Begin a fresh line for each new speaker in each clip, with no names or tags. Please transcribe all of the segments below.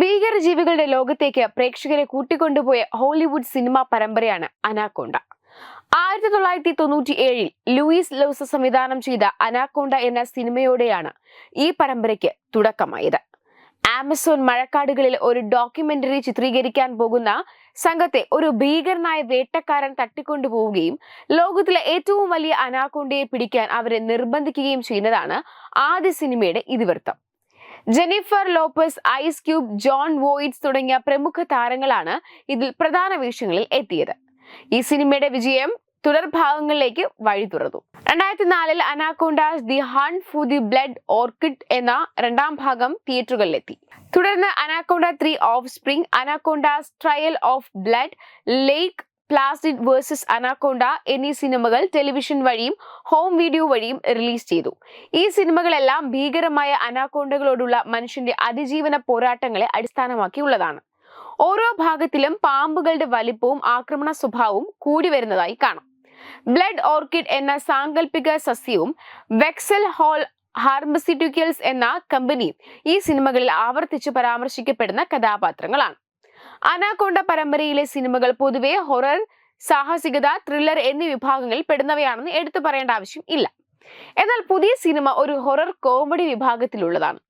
ഭീകരജീവികളുടെ ലോകത്തേക്ക് പ്രേക്ഷകരെ കൂട്ടിക്കൊണ്ടുപോയ ഹോളിവുഡ് സിനിമാ പരമ്പരയാണ് അനാക്കോണ്ട. ആയിരത്തി തൊള്ളായിരത്തി തൊണ്ണൂറ്റി ഏഴിൽ ലൂയിസ് ലൗസ സംവിധാനം ചെയ്ത അനാക്കോണ്ട എന്ന സിനിമയോടെയാണ് ഈ പരമ്പരയ്ക്ക് തുടക്കമായത്. ആമസോൺ മഴക്കാടുകളിൽ ഒരു ഡോക്യുമെന്ററി ചിത്രീകരിക്കാൻ പോകുന്ന സംഘത്തെ ഒരു ഭീകരനായ വേട്ടക്കാരൻ തട്ടിക്കൊണ്ടുപോവുകയും ലോകത്തിലെ ഏറ്റവും വലിയ അനാക്കോണ്ടയെ പിടിക്കാൻ അവരെ നിർബന്ധിക്കുകയും ചെയ്യുന്നതാണ് ആദ്യ സിനിമയുടെ ഇതിവൃത്തം. Jennifer Lopez Ice Cube Jon Voight തുടങ്ങിയ പ്രമുഖ താരങ്ങളാണ് ഇതിൽ പ്രധാന വേഷങ്ങളിൽ എത്തിയത്. ഈ സിനിമയുടെ വിജയം തുടർഭാഗങ്ങളിലേക്ക് വഴി തുറന്നു. രണ്ടായിരത്തി നാലിൽ അനാക്കോണ്ടാസ് ദി ഹൺ ഫു ദി ബ്ലഡ് ഓർക്കിഡ് എന്ന രണ്ടാം ഭാഗം തിയേറ്ററുകളിലെത്തി. തുടർന്ന് Anaconda three offspring Anacondas trail of blood lake placid versus Anaconda എന്നീ സിനിമകൾ ടെലിവിഷൻ വഴിയും ഹോം വീഡിയോ വഴിയും റിലീസ് ചെയ്തു. ഈ സിനിമകളെല്ലാം ഭീകരമായ അനാക്കോണ്ടകളോടുള്ള മനുഷ്യന്റെ അതിജീവന പോരാട്ടങ്ങളെ അടിസ്ഥാനമാക്കിയുള്ളതാണ് ഓരോ ഭാഗത്തിലും പാമ്പുകളുടെ വലിപ്പവും ആക്രമണ സ്വഭാവവും കൂടി വരുന്നതായി കാണാം. ബ്ലഡ് ഓർക്കിഡ് എന്ന സാങ്കല്പിക സസ്യവും വെക്സൽ ഹോൾ ഹാർമസിറ്റിക്കൽസ് എന്ന കമ്പനിയും ഈ സിനിമകളിൽ ആവർത്തിച്ച് പരാമർശിക്കപ്പെടുന്ന കഥാപാത്രങ്ങളാണ്. അനാക്കോണ്ട പരമ്പരയിലെ സിനിമകൾ പൊതുവെ ഹൊറർ സാഹസികത ത്രില്ലർ എന്നീ വിഭാഗങ്ങളിൽ പെടുന്നവയാണെന്ന് എടുത്തു പറയേണ്ട ആവശ്യം ഇല്ല. എന്നാൽ പുതിയ സിനിമ ഒരു ഹൊറർ കോമഡി വിഭാഗത്തിലുള്ളതാണ്.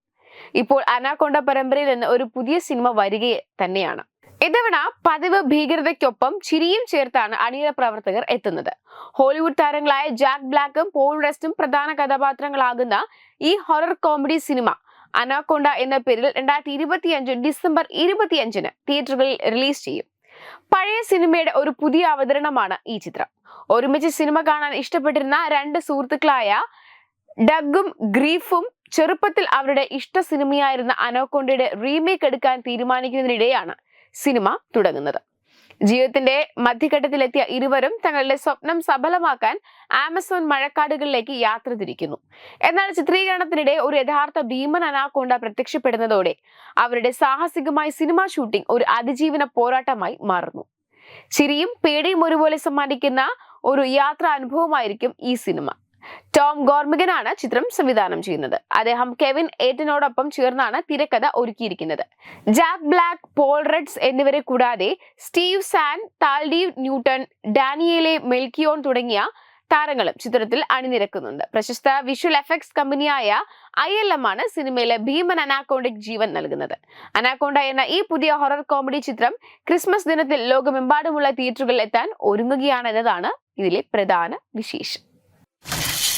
ഇപ്പോൾ അനാകോണ്ട പരമ്പരയിൽ നിന്ന് ഒരു പുതിയ സിനിമ വരിക തന്നെയാണ്. ഇതവണ പതിവ് ഭീകരതയ്ക്കൊപ്പം ചിരിയും ചേർത്താണ് അണിയറ പ്രവർത്തകർ എത്തുന്നത്. ഹോളിവുഡ് താരങ്ങളായ ജാക്ക് ബ്ലാക്കും പോൾ റെസ്റ്റും പ്രധാന കഥാപാത്രങ്ങളാകുന്ന ഈ ഹൊറർ കോമഡി സിനിമ അനാക്കോണ്ട എന്ന പേരിൽ രണ്ടായിരത്തി ഇരുപത്തിയഞ്ച് ഡിസംബർ ഇരുപത്തിയഞ്ചിന് തിയേറ്ററുകളിൽ റിലീസ് ചെയ്യും. പഴയ സിനിമയുടെ ഒരു പുതിയ അവതരണമാണ് ഈ ചിത്രം. ഒരുമിച്ച് സിനിമ കാണാൻ ഇഷ്ടപ്പെട്ടിരുന്ന രണ്ട് സുഹൃത്തുക്കളായ ഡഗും ഗ്രീഫും ചെറുപ്പത്തിൽ അവരുടെ ഇഷ്ട സിനിമയായിരുന്ന അനോക്കോണ്ടയുടെ റീമേക്ക് എടുക്കാൻ തീരുമാനിക്കുന്നതിനിടെയാണ് സിനിമ തുടങ്ങുന്നത്. ജീവിതത്തിന്റെ മധ്യഘട്ടത്തിലെത്തിയ ഇരുവരും തങ്ങളുടെ സ്വപ്നം സഫലമാക്കാൻ ആമസോൺ മഴക്കാടുകളിലേക്ക് യാത്ര തിരിക്കുന്നു. എന്നാൽ ചിത്രീകരണത്തിനിടെ ഒരു യഥാർത്ഥ ഭീമൻ അനാക്കോണ്ട പ്രത്യക്ഷപ്പെടുന്നതോടെ അവരുടെ സാഹസികമായ സിനിമാ ഷൂട്ടിംഗ് ഒരു അതിജീവന പോരാട്ടമായി മാറുന്നു. ചിരിയും പേടിയും ഒരുപോലെ സമ്മാനിക്കുന്ന ഒരു യാത്രാ അനുഭവമായിരിക്കും ഈ സിനിമ. ടോം ഗോർമികനാണ് ചിത്രം സംവിധാനം ചെയ്യുന്നത്. അദ്ദേഹം കെവിൻ ഏറ്റനോടൊപ്പം ചേർന്നാണ് തിരക്കഥ ഒരുക്കിയിരിക്കുന്നത്. ജാക്ക് ബ്ലാക്ക് പോൾ റെഡ്സ് എന്നിവരെ കൂടാതെ Steve San താൽഡീവ് Newton Daniela Melchior തുടങ്ങിയ താരങ്ങളും ചിത്രത്തിൽ അണിനിരക്കുന്നുണ്ട്. പ്രശസ്ത വിഷ്വൽ എഫക്ട്സ് കമ്പനിയായ ഐ എൽ എം ആണ് സിനിമയിലെ ഭീമൻ അനാക്കോണ്ടയ്ക്ക് ജീവൻ നൽകുന്നത്. അനാക്കോണ്ട എന്ന ഈ പുതിയ ഹൊറർ കോമഡി ചിത്രം ക്രിസ്മസ് ദിനത്തിൽ ലോകമെമ്പാടുമുള്ള തിയേറ്ററുകളിൽ എത്താൻ ഒരുങ്ങുകയാണെന്നതാണ് ഇതിലെ പ്രധാന വിശേഷം. you